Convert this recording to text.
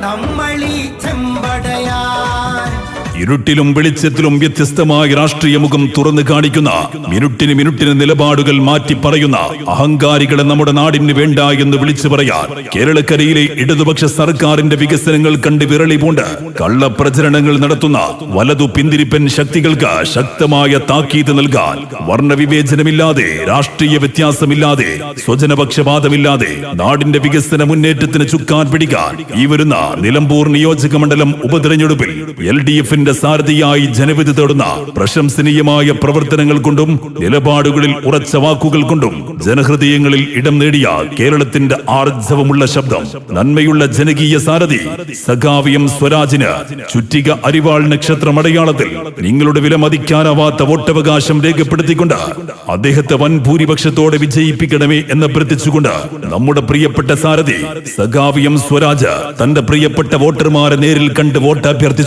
நம்மளி செம்படையார். ഇരുട്ടിലും വെളിച്ചത്തിലും വ്യത്യസ്തമായ രാഷ്ട്രീയ മുഖം തുറന്നു കാണിക്കുന്ന മിനുട്ടിന് മിനുട്ടിന് നിലപാടുകൾ മാറ്റി പറയുന്ന അഹങ്കാരികളെ നമ്മുടെ നാടിന് വേണ്ട എന്ന് വിളിച്ചു പറയാൻ കേരളക്കരയിലെ ഇടതുപക്ഷ സർക്കാരിന്റെ വികസനങ്ങൾ കണ്ട് വിരളി പൂണ്ട് കള്ളപ്രചരണങ്ങൾ നടത്തുന്ന വലതു പിന്തിരിപ്പൻ ശക്തികൾക്ക് ശക്തമായ താക്കീത് നൽകാൻ വർണവിവേചനമില്ലാതെ രാഷ്ട്രീയ വ്യത്യാസമില്ലാതെ സ്വജനപക്ഷപാതമില്ലാതെ നാടിന്റെ വികസന മുന്നേറ്റത്തിന് ചുക്കാൻ പിടിക്കാൻ ഈ വരുന്ന നിലമ്പൂർ നിയോജക മണ്ഡലം ഉപതെരഞ്ഞെടുപ്പിൽ എൽ ഡി എഫിന്റെ സാരഥിയായി ജനവിധി തേടുന്ന പ്രശംസനീയമായ പ്രവർത്തനങ്ങൾ കൊണ്ടും നിലപാടുകളിൽ ഉറച്ച വാക്കുകൾ കൊണ്ടും ജനഹൃദയങ്ങളിൽ ഇടം നേടിയ കേരളത്തിന്റെ ആർജവമുള്ള ശബ്ദം. നന്മയുള്ള ജനകീയ സാരഥി സഖാവിയം സ്വരാജിന് ചുറ്റിക അരിവാൾ നക്ഷത്രം അടയാളത്തിൽ നിങ്ങളുടെ വില മതിക്കാനാവാത്ത വോട്ടവകാശം രേഖപ്പെടുത്തിക്കൊണ്ട് അദ്ദേഹത്തെ വൻ ഭൂരിപക്ഷത്തോടെ വിജയിപ്പിക്കണമേ എന്ന് അഭ്യർത്ഥിച്ചുകൊണ്ട് നമ്മുടെ പ്രിയപ്പെട്ട സാരഥി സഖാവിയം സ്വരാജ് തന്റെ പ്രിയപ്പെട്ട വോട്ടർമാരെ നേരിൽ കണ്ട് വോട്ട് അഭ്യർത്ഥിച്ചു.